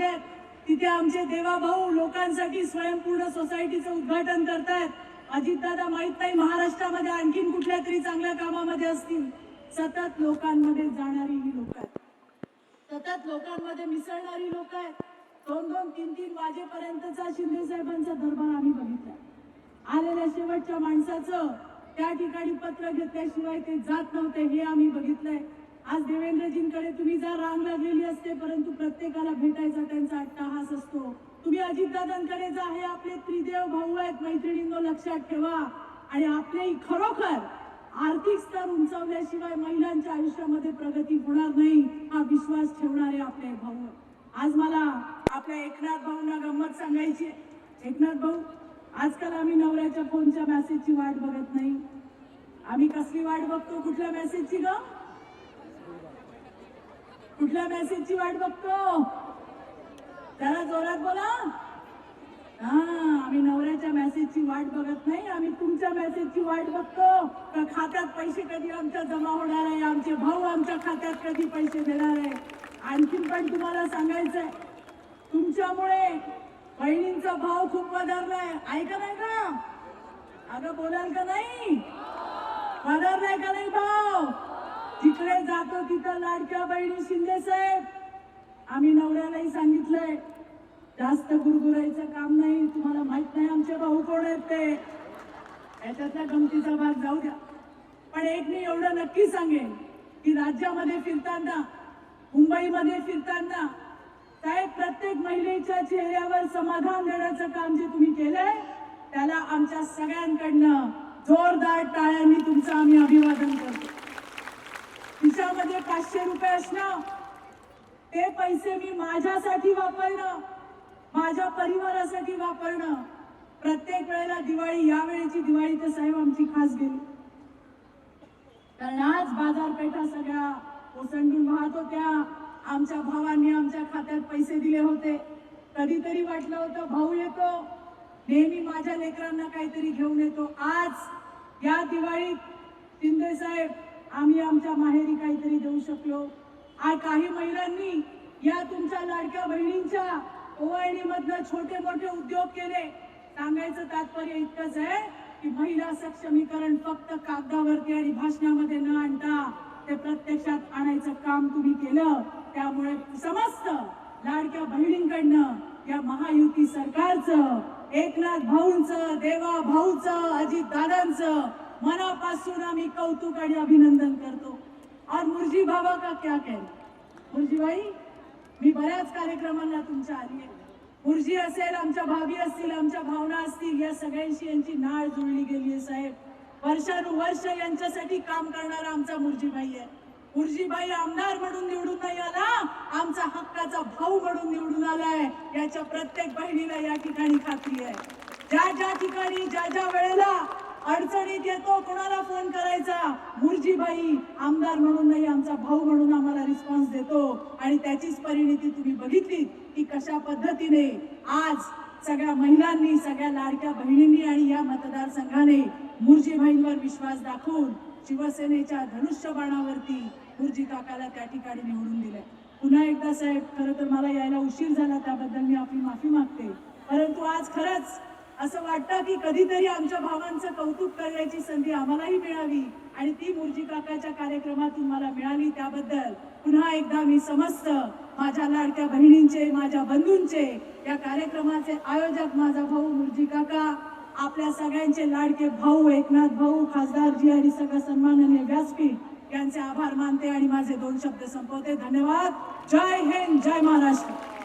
मध्ये आहेत. तिथे आमचे देवाभाऊ लोकांसाठी स्वयंपूर्ण सोसायटीचं उद्घाटन करतायत अजितदादा माहीत नाही महाराष्ट्रामध्ये आणखीन कुठल्या तरी चांगल्या कामामध्ये असतील. सतत लोकांमध्ये जाणारी ही लोक आहेत. सतत लोकांमध्ये मिसळणारी लोक आहेत. दोन दोन तीन तीन वाजेपर्यंतचा शिंदे साहेबांचा दरबार आम्ही बघितला. आलेल्या शेवटच्या माणसाचं त्या ठिकाणी पत्र घेतल्याशिवाय ते जात नव्हते हे आम्ही बघितलंय. आज देवेंद्रजींकडे तुम्ही जर रांग लागलेली असते परंतु प्रत्येकाला भेटायचा त्यांचा अट्टाहास असतो. तुम्ही अजितदादांकडे जा हे आपले त्रिदेव भाऊ आहेत मैत्रिणींनो लक्षात ठेवा. आणि आपले खरोखर आर्थिक स्तर उंचावल्याशिवाय महिलांच्या आयुष्यामध्ये प्रगती होणार नाही हा विश्वास ठेवणारे आपले भाऊ आज मला आपल्या एकनाथ भाऊंना गंमत सांगायची एकनाथ भाऊ आजकाल आम्ही नवऱ्याच्या फोनच्या मेसेजची वाट बघत नाही. आम्ही कसली वाट बघतो? कुठल्या मेसेजची ग? कुठल्या मेसेजची वाट बघतो? त्याला जोरात बोला. हा आम्ही नवऱ्याच्या मेसेजची वाट बघत नाही आम्ही तुमच्या मेसेजची वाट बघतो. तर खात्यात पैसे कधी आमच्या जमा होणार आहे? आमचे भाऊ आमच्या खात्यात कधी पैसे देणार आहे? आणखीन पण तुम्हाला सांगायचंय तुमच्यामुळे बहिणींचा भाव खूप वधारलाय. ऐका नाही का अगं बोलाल का नाही? वधारलाय का नाही भाव? जिकडे जातो तिथं लाडक्या बहिणी शिंदे साहेब. आम्ही नवऱ्यालाही सांगितलंय जास्त गुरगुरायचं काम नाही तुम्हाला माहीत नाही आमचे भाऊ कोण आहेत ते. याच्यातल्या गमतीचा भाग जाऊ द्या. पण एक मी एवढं नक्की सांगेन की राज्यामध्ये फिरताना मुंबईमध्ये फिरताना साहेब प्रत्येक महिलेच्या चेहऱ्यावर समाधान देण्याचं काम जे तुम्ही केलंय त्याला आमच्या सगळ्यांकडनं जोरदार टाळ्यांनी तुमचं आम्ही अभिवादन करतो. खिशामध्ये पाचशे रुपये असणं ते पैसे मी माझ्यासाठी वापरणं माझ्या परिवारासाठी वापरणं. प्रत्येक वेळेला दिवाळी यावेळेची दिवाळी तर साहेब आमची खास गेली. कारण आज बाजारपेठा सगळ्या ओसंडून वाहत होत्या. आमच्या भावांनी आमच्या खात्यात पैसे दिले होते. कधीतरी वाटलं होतं भाऊ येतो. नेहमी माझ्या लेकरांना काहीतरी घेऊन येतो. आज या दिवाळीत शिंदे साहेब आम्ही आमच्या माहेरी काहीतरी देऊ शकलो. आज काही महिलांनी या तुमच्या लाडक्या बहिणींच्या ओवाळणीमधनं छोटे मोठे उद्योग केले. सांगायचं तात्पर्य इतकंच आहे की महिला सक्षमीकरण फक्त कागदावरती आणि भाषणामध्ये न आणता ते प्रत्यक्षात आणायचं काम तुम्ही केलं. त्यामुळे समजतं लाडक्या बहिणींकडनं या महायुती सरकारचं एकनाथ भाऊंचं देवा भाऊचं अजित दादांचं मनापासून आम्ही कौतुक आणि अभिनंदन करतो. और मुरजी बाबा का क्या कहना? मुरजीबाई मी बऱ्याच कार्यक्रमांना तुमच्या आली आहे. मुरजी असेल आमच्या भाभी असतील आमच्या भावना असतील या सगळ्यांशी यांची नाळ जुळली गेली आहे साहेब. वर्षानुवर्ष यांच्यासाठी काम करणारा आमचा मुरजीबाई आहे. मुरजीबाई आमदार म्हणून निवडून नाही आला आमचा हक्काचा भाऊ म्हणून निवडून आलाय. याच्या प्रत्येक बहिणीला या ठिकाणी खात्री आहे. ज्या ज्या ठिकाणी ज्या ज्या अडचणीत येतो कोणाला फोन करायचा? मुरजीबाई आमदार म्हणून नाही आमचा भाऊ म्हणून आम्हाला रिस्पॉन्स देतो. आणि त्याचीच परिणिती तुम्ही बघितली की कशा पद्धतीने आज सगळ्या महिलांनी सगळ्या लाडक्या बहिणींनी आणि या मतदारसंघाने मुरजीबाईंवर विश्वास दाखवून शिवसेनेच्या धनुष्यबाणावरती मुरजी काकाला त्या ठिकाणी निवडून दिलंय. पुन्हा एकदा साहेब खरं तर मला यायला उशीर झाला त्याबद्दल मी आपली माफी मागते. परंतु आज खरंच असं वाटतं की कधीतरी आमच्या भावांचं कौतुक करण्याची संधी आम्हालाही मिळावी आणि ती मुरजी काकाच्या कार्यक्रमातून मला मिळाली त्याबद्दल. पुन्हा एकदा मी समस्त माझ्या लाडक्या बहिणींचे माझ्या बंधूंचे या कार्यक्रमाचे आयोजक माझा भाऊ मुरजी काका आपल्या सगळ्यांचे लाडके भाऊ एकनाथ भाऊ खासदारजी आणि सगळं सन्माननीय व्यासपीठ यांचे आभार मानते आणि माझे दोन शब्द संपवते. धन्यवाद. जय हिंद जय महाराष्ट्र.